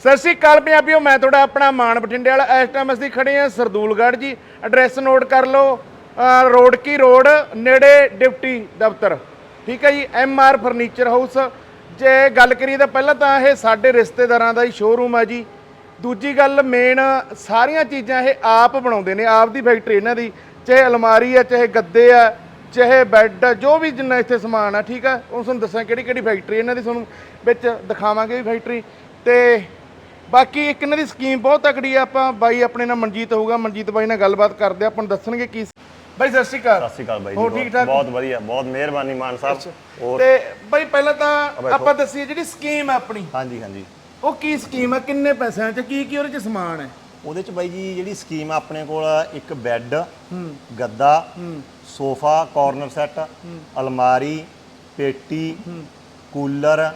ਸਤਿ ਸ਼੍ਰੀ ਅਕਾਲ ਪੰਜਾਬੀਓ ਮੈਂ ਤੁਹਾਡਾ ਆਪਣਾ ਮਾਨ ਬਠਿੰਡੇ ਵਾਲਾ। ਇਸ ਟਾਈਮ ਅਸੀਂ ਖੜੇ ਹਾਂ ਸਰਦੂਲਗੜ੍ਹ ਜੀ। ਐਡਰੈਸ ਨੋਟ ਕਰ ਲਓ। ਅਹ ਰੋਡ ਕੀ ਰੋਡ? ਨੇੜੇ ਡਿਪਟੀ ਦਫ਼ਤਰ। ਠੀਕ ਹੈ ਜੀ ਐਮ ਆਰ ਫਰਨੀਚਰ ਹਾਊਸ ਜੇ ਗੱਲ ਕਰੀਏ ਤਾਂ ਪਹਿਲਾਂ ਤਾਂ ਇਹ ਸਾਡੇ ਰਿਸ਼ਤੇਦਾਰਾਂ ਦਾ ਹੀ ਸ਼ੋਰੂਮ ਹੈ ਜੀ। ਦੂਜੀ ਗੱਲ ਮੇਨ ਸਾਰੀਆਂ ਚੀਜ਼ਾਂ ਇਹ ਆਪ ਬਣਾਉਂਦੇ ਨੇ ਆਪ ਦੀ ਫੈਕਟਰੀ ਇਹਨਾਂ ਦੀ। ਚਾਹੇ ਅਲਮਾਰੀ ਆ ਚਾਹੇ ਗੱਦੇ ਆ ਚਾਹੇ ਬੈੱਡ ਆ, ਜੋ ਵੀ ਜਿੰਨਾ ਇੱਥੇ ਸਮਾਨ ਆ ਠੀਕ ਆ। ਉਹ ਤੁਹਾਨੂੰ ਦੱਸਾਂ ਕਿਹੜੀ ਕਿਹੜੀ ਫੈਕਟਰੀ ਇਹਨਾਂ ਦੀ ਤੁਹਾਨੂੰ ਵਿੱਚ ਦਿਖਾਵਾਂਗੇ ਵੀ ਫੈਕਟਰੀ ਤੇ ਬਾਕੀ ਇੱਕ ਇਹਨਾਂ ਦੀ ਸਕੀਮ ਬਹੁਤ ਤਕੜੀ ਆ ਆਪਾਂ ਬਾਈ ਆਪਣੇ ਨਾਲ ਮਨਜੀਤ ਹੋਊਗਾ ਮਨਜੀਤ ਬਾਈ ਨਾਲ ਗੱਲਬਾਤ ਕਰਦੇ ਆ ਆਪਾਂ ਨੂੰ ਦੱਸਣਗੇ ਕੀ ਬਾਈ ਸਤਿ ਸ਼੍ਰੀ ਅਕਾਲ। ਸਤਿ ਸ਼੍ਰੀ ਅਕਾਲ ਬਾਈ ਹੋਰ ਜੀ ਠੀਕ ਠਾਕ? ਬਹੁਤ ਵਧੀਆ ਬਹੁਤ ਮਿਹਰਬਾਨੀ ਮਾਨ ਸਾਹਿਬ। ਹੋਰ? ਤੇ ਬਾਈ ਪਹਿਲਾਂ ਤਾਂ। ਆਪਾਂ ਦੱਸੀਏ ਜਿਹੜੀ ਸਕੀਮ ਆ ਆਪਣੀ। ਹਾਂਜੀ ਹਾਂਜੀ। ਉਹ ਕੀ ਸਕੀਮ ਆ ਕਿੰਨੇ ਪੈਸਿਆਂ 'ਚ ਕੀ ਕੀ ਉਹਦੇ 'ਚ ਸਮਾਨ ਹੈ? ਉਹਦੇ ਚ ਬਾਈ ਜੀ ਜਿਹੜੀ ਸਕੀਮ ਆ ਆਪਣੇ ਕੋਲ ਇੱਕ ਬੈੱਡ ਗੱਦਾ ਸੋਫਾ ਕਾਰਨਰ ਸੈੱਟ ਅਲਮਾਰੀ ਪੇਟੀ ਕੂਲਰ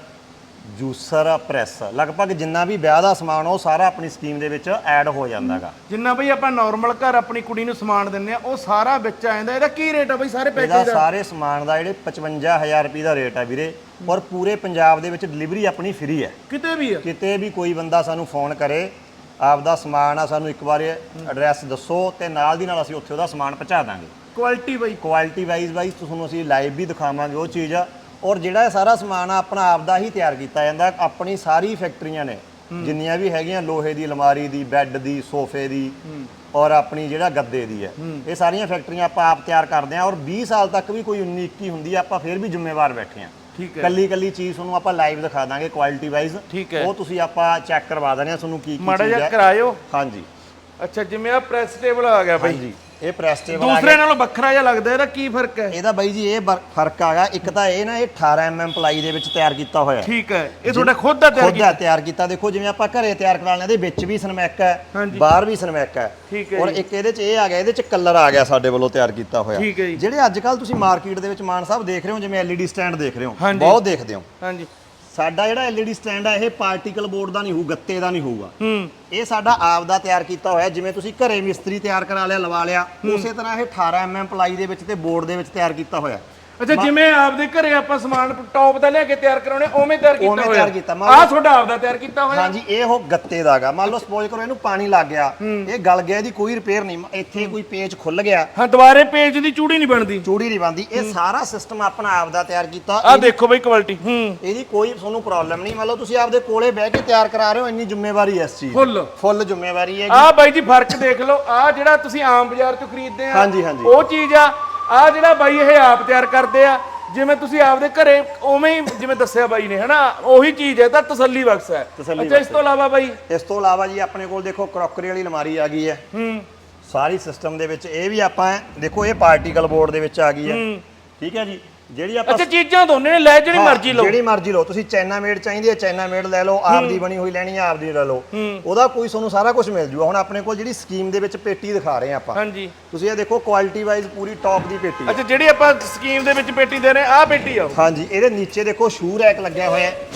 ਜੂਸਰ ਪ੍ਰੈਸ। ਲਗਭਗ ਜਿੰਨਾ ਵੀ ਵਿਆਹ ਦਾ ਸਮਾਨ ਉਹ ਸਾਰਾ ਆਪਣੀ ਸਕੀਮ ਦੇ ਵਿੱਚ ਐਡ ਹੋ ਜਾਂਦਾਗਾ ਜਿੰਨਾ ਬਈ ਆਪਾਂ ਨਾਰਮਲ ਘਰ ਆਪਣੀ ਕੁੜੀ ਨੂੰ ਸਮਾਨ ਦਿੰਨੇ ਆ ਉਹ ਸਾਰਾ ਵਿੱਚ ਆ ਜਾਂਦਾ। ਇਹਦਾ ਕੀ ਰੇਟ ਆ ਬਈ ਸਾਰੇ ਇਹਦਾ ਪੈਕੇਜ ਦਾ? ਸਾਰੇ ਸਮਾਨ ਦਾ ਜਿਹੜੇ 55000 ਰੁਪਏ ਦਾ ਰੇਟ ਆ ਵੀਰੇ। ਔਰ ਪੂਰੇ ਪੰਜਾਬ ਦੇ ਵਿੱਚ ਡਿਲੀਵਰੀ ਆਪਣੀ ਫ੍ਰੀ ਹੈ। ਕਿਤੇ ਵੀ ਆ? ਕਿਤੇ ਵੀ ਕੋਈ ਬੰਦਾ ਸਾਨੂੰ ਫੋਨ ਕਰੇ ਆਪਦਾ ਸਮਾਨ ਆ ਸਾਨੂੰ ਇੱਕ ਵਾਰ ਐਡਰੈਸ ਦੱਸੋ ਤੇ ਨਾਲ ਦੀ ਨਾਲ ਅਸੀਂ ਉੱਥੇ ਉਹਦਾ ਸਮਾਨ ਪਹੁੰਚਾ ਦਾਂਗੇ। ਕੁਆਲਿਟੀ ਬਈ। ਕੁਆਲਿਟੀ ਵਾਈਜ਼ ਵਾਈਜ਼ ਤੁਹਾਨੂੰ ਅਸੀਂ ਲਾਈਵ ਵੀ ਦਿਖਾਵਾਂਗੇ ਉਹ ਚੀਜ਼। ਆ ਔਰ ਜਿਹੜਾ ਇਹ ਸਾਰਾ ਸਮਾਨ ਆ ਆਪਣਾ ਆਪਦਾ ਹੀ ਤਿਆਰ ਕੀਤਾ ਜਾਂਦਾ। ਆਪਣੀ ਸਾਰੀ ਫੈਕਟਰੀਆਂ ਨੇ ਜਿੰਨੀਆਂ ਵੀ ਹੈਗੀਆਂ ਲੋਹੇ ਦੀ ਅਲਮਾਰੀ ਦੀ ਬੈੱਡ ਦੀ ਸੋਫੇ ਦੀ ਔਰ ਆਪਣੀ ਜਿਹੜਾ ਗੱਦੇ ਦੀ ਹੈ। ਇਹ ਸਾਰੀਆਂ ਫੈਕਟਰੀਆਂ ਆਪਾਂ ਆਪ ਤਿਆਰ ਕਰਦੇ ਆ ਔਰ 20 ਸਾਲ ਤੱਕ ਵੀ ਕੋਈ 19 21 ਹੁੰਦੀ ਆ ਆਪਾਂ ਫਿਰ ਵੀ ਜ਼ਿੰਮੇਵਾਰ ਬੈਠੇ ਆ ਠੀਕ ਹੈ। ਕੱਲੀ ਕੱਲੀ ਚੀਜ਼ ਤੁਹਾਨੂੰ ਆਪਾਂ ਲਾਈਵ ਦਿਖਾ ਦਾਂਗੇ ਕੁਆਲਿਟੀ ਵਾਈਜ਼ ਠੀਕ ਹੈ। ਉਹ ਤੁਸੀਂ ਆਪਾਂ ਚੈੱਕ ਕਰਵਾ ਆ ਤੁਹਾਨੂੰ ਕੀ ਕੀ ਮਾੜਾ ਚੀਜ਼ ਜਿਹਾ ਹੈ। ਕਰਾਇਓ। ਹਾਂਜੀ। ਅੱਛਾ ਜਿਵੇਂ ਆ ਪ੍ਰੈਸ ਟੇਬਲ ਆ ਗਿਆ ਬਈ। ਹਾਂਜੀ। ਇਹ ਪ੍ਰੈਸ ਟੇਬਲ ਆ ਦੂਸਰੇ ਨਾਲੋਂ ਵੱਖਰਾ ਜਿਹਾ ਲੱਗਦਾ ਇਹਦਾ ਕੀ ਫ਼ਰਕ ਹੈ? ਇਹਦਾ ਬਾਈ ਜੀ ਇਹ ਫ਼ਰਕ ਆਗਾ ਇੱਕ ਤਾਂ ਇਹ ਨਾ ਇਹ 18 mm ਪਲਾਈ ਦੇ ਵਿੱਚ ਤਿਆਰ ਕੀਤਾ ਹੋਇਆ ਠੀਕ ਹੈ। ਇਹ ਤੁਹਾਡਾ ਖੁਦ ਦਾ ਤਿਆਰ ਖੁਦ ਦਾ ਤਿਆਰ ਕੀਤਾ। ਦੇਖੋ ਜਿਵੇਂ ਆਪਾਂ ਘਰੇ ਤਿਆਰ ਕਰਾ ਲੈਂਦੇ ਵਿੱਚ ਵੀ ਸਨਮੈਕ ਹੈ। ਬਾਹਰ ਵੀ ਸਨਮੈਕ ਹੈ। ਠੀਕ ਹੈ ਔਰ ਇੱਕ ਇਹਦੇ ਚ ਇਹ ਆ ਗਿਆ ਇਹਦੇ ਚ ਕਲਰ ਆ ਗਿਆ ਸਾਡੇ ਵੱਲੋਂ ਤਿਆਰ ਕੀਤਾ ਹੋਇਆ। ਠੀਕ ਹੈ ਜੀ। ਜਿਹੜੇ ਅੱਜ ਕੱਲ ਤੁਸੀਂ ਮਾਰਕੀਟ ਦੇ ਵਿੱਚ ਮਾਨ ਸਾਹਿਬ ਦੇਖ ਰਹੇ ਹੋ ਜਿਵੇਂ LED ਸਟੈਂਡ ਦੇਖ ਰਹੇ ਹੋ। ਬਹੁਤ ਦੇਖਦੇ ਹੋ। ਹਾਂਜੀ। ਸਾਡਾ ਜਿਹੜਾ LED ਸਟੈਂਡ ਹੈ ਇਹ ਪਾਰਟੀਕਲ ਬੋਰਡ ਦਾ ਨਹੀਂ ਹੋਊ ਗੱਤੇ ਦਾ ਨਹੀਂ ਹੋਊਗਾ। ਹੂੰ। ਇਹ ਸਾਡਾ ਆਪ ਦਾ ਤਿਆਰ ਕੀਤਾ ਹੋਇਆ ਜਿਵੇਂ ਤੁਸੀਂ ਘਰੇ ਮਿਸਤਰੀ ਤਿਆਰ ਕਰਾ ਲਿਆ ਲਵਾ ਲਿਆ ਉਸੇ ਤਰ੍ਹਾਂ ਇਹ 18 mm ਪਲਾਈ ਦੇ ਵਿੱਚ ਤੇ ਬੋਰਡ ਦੇ ਵਿੱਚ ਤਿਆਰ ਕੀਤਾ ਹੋਇਆ। ਅੱਛਾ ਜਿਵੇਂ ਆਪਦੇ ਘਰੇ ਆਪਾਂ ਸਮਾਨ ਟੌਪ ਦਾ ਲਿਆ ਕੇ ਤਿਆਰ ਕਰਾਉਣੇ ਉਵੇਂ ਤਿਆਰ ਕੀਤਾ ਉਵੇਂ ਤਿਆਰ ਕੀਤਾ, ਮੰਨ ਲਓ- ਤੁਹਾਡਾ ਆਪਦਾ ਤਿਆਰ ਕੀਤਾ ਹੋਇਆ। ਹਾਂਜੀ ਇਹ ਉਹ ਗੱਤੇ ਦਾਗਾ ਮੰਨ ਲਓ ਸਪੋਜ਼ ਕਰੋ ਇਹਨੂੰ ਪਾਣੀ ਲੱਗ ਗਿਆ ਇਹ ਗਲ ਗਿਆ ਇਹਦੀ ਕੋਈ ਰਿਪੇਅਰ ਨਹੀਂ। ਇੱਥੇ ਕੋਈ ਪੇਚ ਖੁੱਲ ਗਿਆ। ਹਾਂ ਦੁਬਾਰੇ ਪੇਜ ਦੀ ਚੂੜੀ ਨਹੀਂ ਬਣਦੀ। ਚੂੜੀ ਨਹੀਂ ਬੰਦੀ ਇਹ ਸਾਰਾ ਸਿਸਟਮ ਆਪਣਾ ਆਪ ਦਾ ਤਿਆਰ ਕੀਤਾ। ਆਹ ਦੇਖੋ ਬਈ ਕੁਆਲਿਟੀ ਹੂੰ। ਇਹਦੀ ਕੋਈ ਤੁਹਾਨੂੰ ਪ੍ਰੋਬਲਮ ਨਹੀਂ। ਮੰਨ ਲਓ ਤੁਸੀਂ ਆਪਦੇ ਕੋਲੇ ਬਹਿ ਕੇ ਤਿਆਰ ਕਰਾ ਰਹੇ ਹੋ ਇੰਨੀ ਜ਼ਿੰਮੇਵਾਰੀ ਹੈ ਇਸ ਚੀਜ਼ ਦੀ। ਫੁੱਲ। ਫੁੱਲ ਜ਼ਿੰਮੇਵਾਰੀ ਹੈ ਆਹ ਬਾਈ ਜੀ ਫ਼ਰਕ ਦੇਖ ਲਓ। ਆਹ ਜਿਹੜਾ ਤੁਸੀਂ ਆਮ ਬਾਜ਼ਾਰ ਚੋਂ ਖਰੀਦਦੇ ਆ ਹਾਂਜੀ, ਹਾਂਜੀ। ਉਹ ਚੀਜ਼ ਆ ਆਹ ਜਿਹੜਾ ਬਾਈ ਇਹ ਆਪ ਤਿਆਰ ਕਰਦੇ ਆ ਜਿਵੇਂ ਤੁਸੀਂ ਆਪਦੇ ਘਰੇ ਉਵੇਂ ਹੀ ਜਿਵੇਂ ਦੱਸਿਆ ਬਾਈ ਨੇ ਹਨਾ? ਉਹੀ ਚੀਜ਼ ਹੈ ਤਾਂ ਤਸੱਲੀ ਬਖਸ਼ ਹੈ। ਤਸੱਲੀ ਅੱਛਾ ਇਸ ਤੋਂ ਇਲਾਵਾ ਬਾਈ? ਇਸ ਤੋਂ ਇਲਾਵਾ ਜੀ ਆਪਣੇ ਕੋਲ ਦੇਖੋ ਕਰੋਕਰੀ ਵਾਲੀ ਅਲਮਾਰੀ ਆ ਗਈ ਹੈ। ਹੂੰ। ਸਾਰੀ ਸਿਸਟਮ ਦੇ ਵਿੱਚ ਇਹ ਵੀ ਆਪਾਂ ਦੇਖੋ ਇਹ ਪਾਰਟੀਕਲ ਬੋਰਡ ਦੇ ਵਿੱਚ ਆ ਗਈ ਹੈ। ਠੀਕ ਹੈ ਜੀ? ਜਿਹੜੀ ਆਪਾਂ ਅੱਛਾ ਚੀਜ਼ਾਂ ਦੋਨੇ ਨੇ ਲੈ ਜਿਹੜੀ ਮਰਜ਼ੀ ਲਓ। ਜਿਹੜੀ ਮਰਜ਼ੀ ਲਓ। ਤੁਸੀਂ ਚਾਈਨਾ ਮੇਡ ਚਾਹੀਦੀ ਹੈ ਚਾਈਨਾ ਮੇਡ ਲੈ ਲਓ ਆਪਦੀ ਬਣੀ ਹੋਈ ਲੈਣੀ ਹੈ ਆਪਦੀ ਲੈ ਲਓ। ਉਹਦਾ ਕੋਈ ਤੁਹਾਨੂੰ ਸਾਰਾ ਕੁਝ ਮਿਲ ਜੂਗਾ। ਹੁਣ ਆਪਣੇ ਕੋਲ ਜਿਹੜੀ ਸਕੀਮ ਦੇ ਵਿੱਚ ਪੇਟੀ ਦਿਖਾ ਰਹੇ ਹਾਂ ਆਪਾਂ। ਹਾਂਜੀ। ਤੁਸੀਂ ਇਹ ਦੇਖੋ ਕੁਆਲਿਟੀ ਵਾਈਜ਼ ਪੂਰੀ ਟੌਪ ਦੀ ਪੇਟੀ ਹੈ। ਅੱਛਾ ਜਿਹੜੀ ਆਪਾਂ ਸਕੀਮ ਦੇ ਵਿੱਚ ਪੇਟੀ ਦੇ ਰਹੇ ਆਹ ਪੇਟੀ ਆ। ਹਾਂਜੀ ਇਹਦੇ ਨੀਚੇ ਦੇਖੋ ਸ਼ੂ ਰੈਕ ਲੱਗਿਆ ਹੋਇਆ ਹੈ।